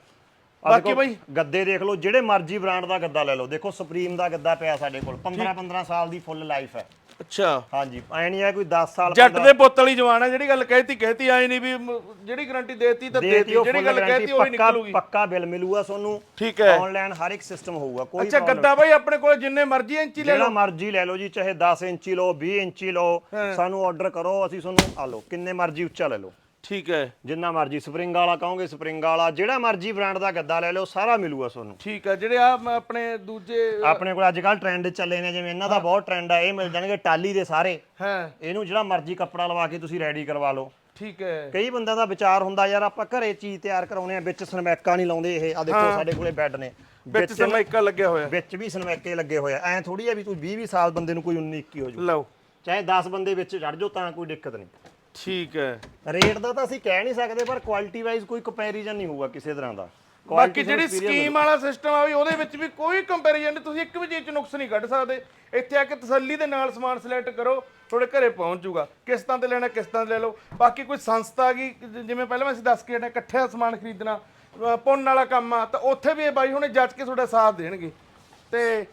ਬਾਕੀ ਬਾਈ- ਗੱਦੇ ਦੇਖ ਲਓ ਜਿਹੜੇ ਮਰਜ਼ੀ ਬ੍ਰਾਂਡ ਦਾ ਗੱਦਾ ਲੈ ਲਓ। ਦੇਖੋ ਸੁਪਰੀਮ ਦਾ ਗੱਦਾ ਪਿਆ ਸਾਡੇ ਕੋਲ। 15 15 ਸਾਲ ਦੀ ਫੁੱਲ ਲਾਈਫ ਹੈ। ਅੱਛਾ। ਹਾਂਜੀ ਐ ਨਹੀਂ ਹੈ ਕੋਈ 10 ਸਾਲ ਜੱਟ ਦੇ ਪੁੱਤ ਵਾਲੀ ਜਵਾਨ ਹੈ ਜਿਹੜੀ ਗੱਲ ਕਹਿਤੀ ਕਹਿਤੀ ਆਈ ਨਹੀਂ ਵੀ ਮ- ਜਿਹੜੀ ਗਾਰੰਟੀ ਦੇਤੀ ਤਾਂ ਦੇਤੀ ਜਿਹੜੀ ਗੱਲ ਕਹਿਤੀ ਉਹੀ ਪੱਕਾ ਨਿਕਲੂਗੀ। ਪੱਕਾ ਬਿੱਲ ਮਿਲੂਗਾ ਤੁਹਾਨੂੰ। ਠੀਕ ਹੈ। ਆਨਲਾਈਨ ਹਰ ਇੱਕ ਸਿਸਟਮ ਹੋਊਗਾ ਕੋਈ ਅੱਛਾ problem ਗੱਦਾ ਬਾਈ ਆਪਣੇ ਕੋਲ ਜਿੰਨੇ ਮਰਜ਼ੀ ਇੰਚੀ ਲੈ ਜਿਹੜਾ ਲਓ। ਮਰਜ਼ੀ ਲੈ ਲਓ ਜੀ ਚਾਹੇ 10 ਇੰਚੀ ਲਓ 20 ਇੰਚੀ ਲਓ ਸਾਨੂੰ ਆਰਡਰ ਕਰੋ ਅਸੀਂ ਤੁਹਾਨੂੰ ਆ ਲਓ ਕਿੰਨੇ ਮਰਜ਼ੀ ਉੱਚਾ ਲੈ ਲਓ। ਠੀਕ ਹੈ। ਜਿੰਨਾ ਮਰਜ਼ੀ ਸਪਰਿੰਗ ਵਾਲਾ ਕਹੋਗੇ ਸਪਰਿੰਗ ਵਾਲਾ ਜਿਹੜਾ ਮਰਜ਼ੀ ਬ੍ਰਾਂਡ ਦਾ ਗੱਦਾ ਲੈ ਲਓ ਸਾਰਾ ਮਿਲੂਗਾ ਤੁਹਾਨੂੰ। ਠੀਕ ਹੈ ਜਿਹੜੇ ਆ ਆਪਣੇ ਦੂਜੇ ਆਪਣੇ ਕੋਲ ਅੱਜ ਕੱਲ ਟ੍ਰੈਂਡ ਚੱਲੇ ਨੇ ਜਿਵੇਂ ਇਹਨਾਂ ਦਾ ਬਹੁਤ ਟ੍ਰੈਂਡ ਆ ਇਹ ਮਿਲ ਜਾਣਗੇ ਟਾਲੀ ਦੇ ਸਾਰੇ। ਹਾਂ। ਇਹਨੂੰ ਜਿਹੜਾ ਮਰਜ਼ੀ ਕੱਪੜਾ ਲਵਾ ਕੇ ਤੁਸੀਂ ਰੈਡੀ ਕਰਵਾ ਲਓ। ਠੀਕ ਹੈ। ਕਈ ਬੰਦਿਆਂ ਦਾ ਵਿਚਾਰ ਹੁੰਦਾ ਯਾਰ ਆਪਾਂ ਘਰੇ ਚੀਜ਼ ਤਿਆਰ ਕਰਾਉਨੇ ਆ ਵਿੱਚ ਸਨਮੈਕਾ ਨਹੀਂ ਲਾਉਂਦੇ ਇਹ। ਆ ਦੇਖੋ ਸਾਡੇ ਕੋਲੇ ਬੈੱਡ ਨੇ। ਵਿੱਚ ਸਰਮਾਈਕਾ ਲੱਗਿਆ ਹੋਇਆ ਵਿੱਚ ਵੀ ਸਨਮੈਕੇ ਲੱਗੇ ਹੋਏ ਆ। ਐ ਥੋੜੀ ਆ ਵੀ ਤੂੰ 20 20 ਸਾਲ ਬੰਦੇ ਨੂੰ ਕੋਈ 19 21 ਹੋ ਜੂ। ਲਓ। ਚਾਹੇ 10 ਬੰਦੇ ਵਿੱਚ ਚੜ ਜਾਓ ਤਾਂ ਕੋਈ ਦਿੱਕਤ ਨਹੀਂ। ਠੀਕ ਹੈ। ਰੇਟ ਦਾ ਤਾਂ ਅਸੀਂ ਕਹਿ ਨਹੀਂ ਸਕਦੇ ਪਰ ਕੁਆਲਿਟੀ ਵਾਈਜ਼ ਕੋਈ ਕੰਪੈਰੀਜ਼ਨ ਨਹੀਂ ਹੋਊਗਾ ਕਿਸੇ ਤਰ੍ਹਾਂ ਦਾ। ਬਾਕੀ ਜਿਹੜੀ ਸਕੀਮ ਵਾਲਾ ਸਿਸਟਮ ਆ ਵੀ ਉਹਦੇ ਵਿੱਚ ਵੀ ਕੋਈ ਕੰਪੈਰੀਜ਼ਨ ਨਹੀਂ ਤੁਸੀਂ ਇੱਕ ਵੀ ਚੀਜ਼ ਚ ਨੁਕਸ ਨਹੀਂ ਕੱਢ ਸਕਦੇ। ਇੱਥੇ ਆ ਕੇ ਤਸੱਲੀ ਦੇ ਨਾਲ ਸਮਾਨ ਸਿਲੈਕਟ ਕਰੋ ਤੁਹਾਡੇ ਘਰੇ ਪਹੁੰਚ ਜਾਊਗਾ। ਕਿਸ਼ਤਾਂ ਤੇ ਲੈਣਾ ਕਿਸ਼ਤਾਂ ਤੇ ਲੈ ਲਓ। ਬਾਕੀ ਕੋਈ ਸੰਸਥਾ ਜ- ਜਿਵੇਂ ਪਹਿਲਾਂ ਅਸੀਂ ਦੱਸ ਕੇ ਹਟੇ ਇਕੱਠਿਆ ਸਮਾਨ ਖਰੀਦਣਾ ਪੁੰਨ ਵਾਲਾ ਕੰਮ ਆ ਤਾਂ ਉੱਥੇ ਵੀ ਇਹ ਬਾਈ ਹੁਣੇ ਜੱਜ ਕੇ ਤੁਹਾਡਾ ਸਾਥ ਦੇਣਗੇ। ਤੇ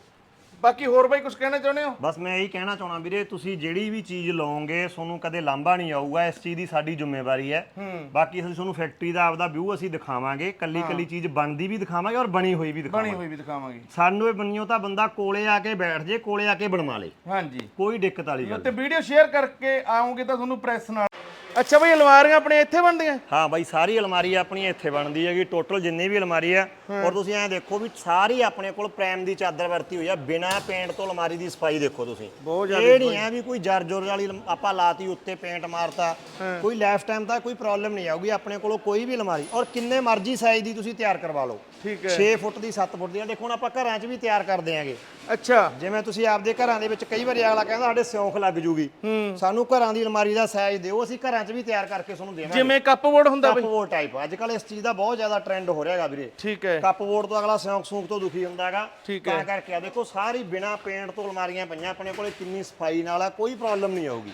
ਬਾਕੀ ਹੋਰ ਬਾਈ ਕੁਝ ਕਹਿਣਾ ਚਾਹੁੰਦੇ ਹੋ? ਬਸ ਮੈਂ ਇਹੀ ਕਹਿਣਾ ਚਾਹਣਾ ਵੀਰੇ ਤੁਸੀਂ ਜਿਹੜੀ ਵੀ ਚੀਜ਼ ਲਓਗੇ ਤੁਹਾਨੂੰ ਕਦੇ ਲਾਂਭਾ ਨਹੀਂ ਆਊਗਾ ਇਸ ਚੀਜ਼ ਦੀ ਸਾਡੀ ਜ਼ਿੰਮੇਵਾਰੀ ਹੈ। ਬਾਕੀ ਅਸੀਂ ਤੁਹਾਨੂੰ ਫੈਕਟਰੀ ਦਾ ਆਪਦਾ ਵਿਊ ਅਸੀਂ ਦਿਖਾਵਾਂਗੇ ਕੱਲੀ ਕੱਲੀ ਚੀਜ਼ ਬਣਦੀ ਵੀ ਦਿਖਾਵਾਂਗੇ ਔਰ ਬਣੀ ਹੋਈ ਵੀ ਬਣੀ ਦਿਖਾਵਾਂਗੇ ਹੋਈ ਵੀ ਦਿਖਾਵਾਂਗੇ। ਸਾਨੂੰ ਇਹ ਬਣੀਓ ਤਾਂ ਬੰਦਾ ਕੋਲੇ ਆ ਕੇ ਬੈਠ ਜੇ ਕੋਲੇ ਆ ਕੇ ਬਣਵਾ ਲੇ। ਹਾਂਜੀ। ਕੋਈ ਦਿੱਕਤ ਵਾਲੀ ਗੱਲ ਤੇ ਵੀਡੀਓ ਸ਼ੇਅਰ ਕਰਕੇ ਆਉਂਗੇ ਤਾਂ ਤੁਹਾਨੂੰ ਪ੍ਰੈਸ ਨਾਲ। ਅੱਛਾ ਬਈ ਅਲਮਾਰੀਆਂ ਆਪਣੇ ਇੱਥੇ ਬਣਦੀਆਂ? ਹਾਂ ਬਾਈ ਸਾਰੀ ਅਲਮਾਰੀ ਆਪਣੀ ਇੱਥੇ ਬਣਦੀ ਹੈਗੀ। ਟੋਟਲ ਜਿੰਨੀ ਵੀ ਅਲਮਾਰੀ ਆ ਔਰ ਤੁਸੀਂ ਐਂ ਦੇਖੋ ਵੀ ਸਾਰੀ ਆਪਣੇ ਕੋਲ ਪ੍ਰੈਮ ਦੀ ਚਾਦਰ ਵਰਤੀ ਹੋਈ ਆ। ਬਿਨਾ ਪੇਂਟ ਤੋਂ ਅਲਮਾਰੀ ਦੀ ਸਫ਼ਾਈ ਦੇਖੋ ਤੁਸੀਂ। ਬਹੁਤ ਇਹ ਨਹੀਂ ਹੈ ਵੀ ਕੋਈ ਜਰ ਜੁਰ ਵਾਲੀ ਆਪਾਂ ਲਾਤੀ ਉੱਤੇ ਪੇਂਟ ਮਾਰਤਾ। ਕੋਈ ਲਾਈਫ ਟਾਈਮ ਤਾਂ ਕੋਈ ਪ੍ਰੋਬਲਮ ਨਹੀਂ ਆਊਗੀ। ਆਪਣੇ ਕੋਲੋਂ ਕੋਈ ਵੀ ਅਲਮਾਰੀ ਔਰ ਕਿੰਨੇ ਮਰਜ਼ੀ ਸਾਈਜ਼ ਦੀ ਤੁਸੀਂ ਤਿਆਰ ਕਰਵਾ ਲਓ। ਠੀਕ ਹੈ। 6 ਫੁੱਟ ਦੀ 7 ਫੁੱਟ ਦੀ ਦੇਖੋ ਹੁਣ ਆਪਾਂ ਘਰਾਂ 'ਚ ਵੀ ਤਿਆਰ ਕਰਦੇ ਆਂਗੇ ਅੱਛਾ। ਜਿਵੇਂ ਤੁਸੀਂ ਆਪਦੇ ਘਰਾਂ ਦੇ ਵਿੱਚ ਕਈ ਵਾਰੀ ਅਗਲਾ ਕਹਿੰਦਾ ਸਾਡੇ ਸਿਉਂਖ ਲੱਗ ਜੂਗੀ। ਸਾਨੂੰ ਘਰਾਂ ਦੀ ਅਲਮਾਰੀ ਦਾ ਸਾਈਜ਼ ਦਿਓ ਅਸੀਂ ਘਰਾਂ 'ਚ ਵੀ ਤਿਆਰ ਕਰਕੇ ਤੁਹਾਨੂੰ ਦੇਵਾਂਗੇ। ਜਿਵੇਂ ਕੱਪਬੋਰਡ ਹੁੰਦਾ ਬਈ। ਕੱਪਬੋਰਡ ਟਾਈਪ ਅੱਜ ਕੱਲ ਇਸ ਚੀਜ਼ ਦਾ ਬਹੁਤ ਜ਼ਿਆਦਾ ਟ੍ਰੈਂਡ ਹੋ ਰਿਹਾ ਹੈਗਾ ਵੀਰੇ। ਠੀਕ ਹੈ। ਕੱਪਬੋਰਡ ਤੋਂ ਅਗਲਾ ਸਿਉਂਖ ਸੂਖ ਤੋਂ ਦੁਖੀ ਹੁੰਦਾ ਹੈਗਾ। ਤਾਂ ਕਰਕੇ ਆ ਦੇਖੋ ਸਾਰੀ ਬਿਨਾ ਪੇਂਟ ਤੋਂ ਅਲਮਾਰੀਆਂ ਪਈਆਂ ਆਪਣੇ ਕੋਲੇ ਕਿੰਨੀ ਸਫ਼ਾਈ ਨਾਲ ਆ ਕੋਈ ਪ੍ਰੋਬਲਮ ਨਹੀਂ ਆਊਗੀ।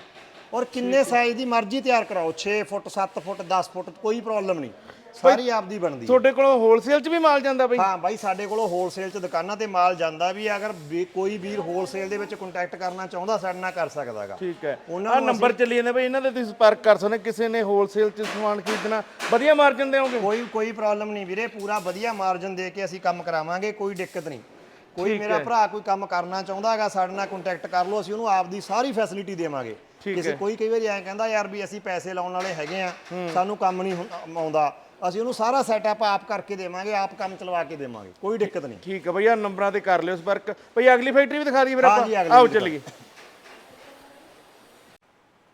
ਔਰ ਕਿੰਨੇ ਸਾਈਜ਼ ਦੀ ਮਰਜ਼ੀ ਤਿਆਰ ਕਰਾਓ। 6 ਫੁੱਟ 7 ਫੁੱਟ 10 ਫੁੱਟ ਕੋਈ ਪ੍ਰੋਬਲਮ ਨਹੀਂ। ਸਾਰੀ ਆਪਦੀ ਬਣਦੀ ਹੈ ਤੁਹਾਡੇ ਕੋਲੋਂ ਹੋਲਸੇਲ 'ਚ ਵੀ ਮਾਲ ਜਾਂਦਾ ਬਈ? ਹਾਂ ਬਾਈ ਸਾਡੇ ਕੋਲੋਂ ਹੋਲਸੇਲ 'ਚ ਦੁਕਾਨਾਂ ਤੇ ਮਾਲ ਜਾਂਦਾ ਵੀ। ਅਗਰ ਵੀ ਕੋਈ ਵੀਰ ਹੋਲਸੇਲ ਦੇ ਵਿੱਚ ਕੰਟੈਕਟ ਕਰਨਾ ਚਾਹੁੰਦਾ ਸਾਡੇ ਨਾਲ ਕਰ ਸਕਦਾਗਾ। ਠੀਕ ਹੈ। ਉਹਨਾਂ ਆ ਨੂੰ ਨੰਬਰ ਚੱਲੀ ਜਾਂਦੇ ਬਈ ਇਹਨਾਂ ਦੇ ਤੁਸੀਂ ਸੰਪਰਕ ਕਰ ਸਕਦੇ ਹੋ। ਕਿਸੇ ਨੇ ਹੋਲਸੇਲ 'ਚ ਸਮਾਨ ਖਰੀਦਣਾ ਵਧੀਆ ਮਾਰਜਨ ਦੇਵੋਗੇ ਕੋਈ ਕੋਈ ਪ੍ਰੋਬਲਮ ਨਹੀਂ ਵੀਰੇ ਪੂਰਾ ਵਧੀਆ ਮਾਰਜਨ ਦੇ ਕੇ ਅਸੀਂ ਕੰਮ ਕਰਾਵਾਂਗੇ ਕੋਈ ਦਿੱਕਤ ਨਹੀਂ। ਕੋਈ ਮੇਰਾ ਭਰਾ ਕੋਈ ਕੰਮ ਕਰਨਾ ਚਾਹੁੰਦਾ ਹੈਗਾ ਸਾਡੇ ਨਾਲ ਕੰਟੈਕਟ ਕਰ ਲਓ ਅਸੀਂ ਉਹਨੂੰ ਆਪਦੀ ਸਾਰੀ ਫੈਸਿਲਿਟੀ ਦੇਵਾਂਗੇ। ਕਿਸੇ ਕੋਈ ਕਈ ਵਾਰੀ ਐਂ ਕਹਿੰਦਾ ਯਾਰ ਵੀ ਅਸੀਂ ਪੈਸੇ ਲਾਉਣ ਵਾਲੇ ਹੈਗੇ ਆ ਸਾਨੂੰ ਕੰਮ ਨਹੀਂ ਆਉਂਦਾ। ਅਸੀਂ ਉਹਨੂੰ ਸਾਰਾ ਸੈਟਅਪ ਆਪ ਕਰਕੇ ਦੇਵਾਂਗੇ ਆਪ ਕੰਮ ਚਲਵਾ ਕੇ ਦੇਵਾਂਗੇ ਕੋਈ ਦਿੱਕਤ ਨਹੀਂ। ਠੀਕ ਹੈ ਬਈ ਆ ਨੰਬਰਾਂ ਤੇ ਕਰ ਲਿਓ ਸੰਪਰਕ। ਬਈ ਅਗਲੀ ਫੈਕਟਰੀ ਵੀ ਦਿਖਾ ਦਈਏ ਫਿਰ ਆਪਾਂ। ਆਓ ਚੱਲੀਏ।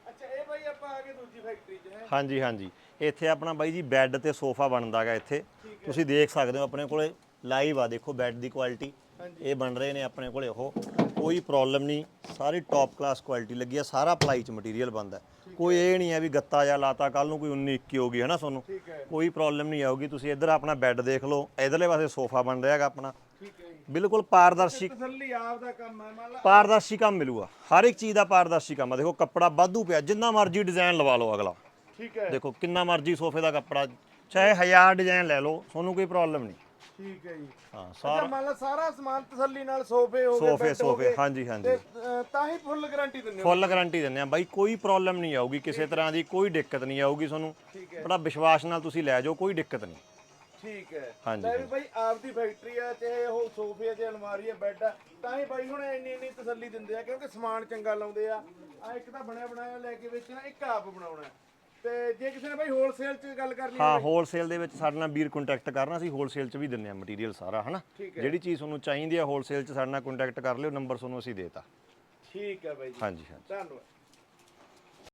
ਅੱਛਾ ਇਹ ਬਈ ਆਪਾਂ ਆ ਗਏ ਦੂਜੀ ਫੈਕਟਰੀ 'ਚ ਹੈ? ਹਾਂਜੀ ਹਾਂਜੀ। ਇੱਥੇ ਆਪਣਾ ਬਾਈ ਜੀ ਬੈੱਡ ਤੇ ਸੋਫਾ ਬਣਦਾਗਾ ਇੱਥੇ। ਤੁਸੀਂ ਦੇਖ ਸਕਦੇ ਹੋ ਆਪਣੇ ਕੋਲੇ ਲਾਈਵ ਆ ਦੇਖੋ ਬੈੱਡ ਦੀ ਕੁਆਲਿਟੀ ਇਹ ਬਣ ਰਹੇ ਨੇ ਆਪਣੇ ਕੋਲੇ ਉਹ। ਕੋਈ ਪ੍ਰੋਬਲਮ ਨਹੀਂ ਸਾਰੀ ਟੌਪ ਕਲਾਸ ਕੁਆਲਿਟੀ ਲੱਗੀ ਆ ਸਾਰਾ ਪਲਾਈ ਚ ਮਟੀਰੀਅਲ ਬੰਦਾ ਕੋਈ ਇਹ ਨਹੀਂ ਹੈ ਵੀ ਗੱਤਾ ਜਾਂ ਲਾਤਾ ਕੱਲ ਨੂੰ ਕੋਈ 19 21 ਹੋਗੀ ਹੈ ਨਾ ਤੁਹਾਨੂੰ ਕੋਈ ਪ੍ਰੋਬਲਮ ਨਹੀਂ ਆਊਗੀ ਤੁਸੀਂ ਇੱਧਰ ਆਪਣਾ ਬੈੱਡ ਦੇਖ ਲਓ ਇਧਰਲੇ ਪਾਸੇ ਸੋਫਾ ਬਣ ਰਿਹਾ ਹੈਗਾ ਆਪਣਾ। ਬਿਲਕੁਲ ਪਾਰਦਰਸ਼ੀ ਤਸੱਲੀ ਆਪ ਦਾ ਕੰਮ ਹੈ ਮੰਨ ਲਾ ਪਾਰਦਰਸ਼ੀ ਕੰਮ ਮਿਲੂਗਾ ਹਰ ਇੱਕ ਚੀਜ਼ ਦਾ ਪਾਰਦਰਸ਼ੀ ਕੰਮ ਆ ਦੇਖੋ ਕੱਪੜਾ ਵਾਧੂ ਪਿਆ ਜਿੰਨਾ ਮਰਜ਼ੀ ਡਿਜ਼ਾਈਨ ਲਵਾ ਲਓ ਅਗਲਾ। ਠੀਕ ਹੈ। ਦੇਖੋ ਕਿੰਨਾ ਮਰਜ਼ੀ ਸੋਫੇ ਦਾ ਕੱਪੜਾ ਚਾਹੇ ਹਜ਼ਾਰ ਡਿਜ਼ਾਈਨ ਲੈ ਲਓ ਤੁਹਾਨੂੰ ਕੋਈ ਪ੍ਰੋਬਲਮ ਨਹੀਂ। ਠੀਕ ਹੈ ਜੀ। ਹਾਂ ਅੱਛਾ ਸਾਰਾ ਮੰਨ ਲਾ ਸਾਰਾ ਸਮਾਨ ਤਸੱਲੀ ਨਾਲ ਸੋਫੇ ਹੋ ਗਏ ਸੋਫੇ ਹੋ ਸੋਫੇ ਗਏ, ਹਾਂਜੀ ਹਾਂਜੀ। ਤੇ ਅ, ਤਾਂ ਹੀ ਫੁੱਲ ਗਾਰੰਟੀ ਦਿੰਦੇ ਹੋ। ਫੁੱਲ ਗਾਰੰਟੀ ਦਿੰਦੇ ਆ ਬਾਈ ਕੋਈ ਪ੍ਰੋਬਲਮ ਨਹੀਂ ਆਊਗੀ ਕਿਸੇ ਤਰ੍ਹਾਂ ਦੀ ਕੋਈ ਦਿੱਕਤ ਨਹੀਂ ਆਊਗੀ ਤੁਹਾਨੂੰ। ਬੜਾ ਵਿਸ਼ਵਾਸ ਨਾਲ ਤੁਸੀਂ ਲੈ ਜਾਓ ਕੋਈ ਦਿੱਕਤ ਨਹੀਂ। ਠੀਕ ਹੈ। ਹਾਂਜੀ, ਲੈ ਵੀ ਭਾਈ ਆਪਦੀ ਫੈਕਟਰੀ ਆ ਚਾਹੇ ਉਹ ਸੋਫੇ ਤੇ ਅਲਮਾਰੀ ਆ ਬੈੱਡ ਆ ਤਾਂ ਹੀ ਬਾਈ ਹੁਣ ਇੰਨੀ ਇੰਨੀ ਤਸੱਲੀ ਦਿੰਦੇ ਆ ਕਿਉਂਕਿ ਸਮਾਨ ਚੰਗਾ ਲਾਉਂਦੇ ਆ। ਆ ਇੱਕ ਤਾਂ ਬਣਿਆ ਬਣਾਇਆ ਲੈ ਕੇ ਵੇਚਣਾ ਇੱਕ ਆਪ ਬਣਾਉਣਾ। ਤੇ ਜੇ ਕਿਸੇ ਨੇ ਬਾਈ ਹੋਲਸੇਲ 'ਚ ਗੱਲ ਕਰਨੀ ਹਾਂ ਹੋਲਸੇਲ ਦੇ ਵਿੱਚ ਸਾਡੇ ਨਾਲ ਵੀਰ ਕੰਟੈਕਟ ਕਰਨਾ ਸੀ ਹੋਲਸੇਲ 'ਚ ਵੀ ਦਿੰਦੇ ਆ ਮਟੀਰੀਅਲ ਸਾਰਾ ਹਨਾ? ਜਿਹੜੀ ਚੀਜ਼ ਤੁਹਾਨੂੰ ਚਾਹੀਦੀ ਆ ਹੋਲਸੇਲ 'ਚ ਸਾਡੇ ਨਾਲ ਕੰਟੈਕਟ ਕਰ ਲਿਓ ਨੰਬਰ ਤੁਹਾਨੂੰ ਅਸੀਂ ਦੇਤਾ। ਠੀਕ ਹੈ ਬਾਈ ਜੀ। ਹਾਂਜੀ ਹਾਂਜੀ। ਧੰਨਵਾਦ।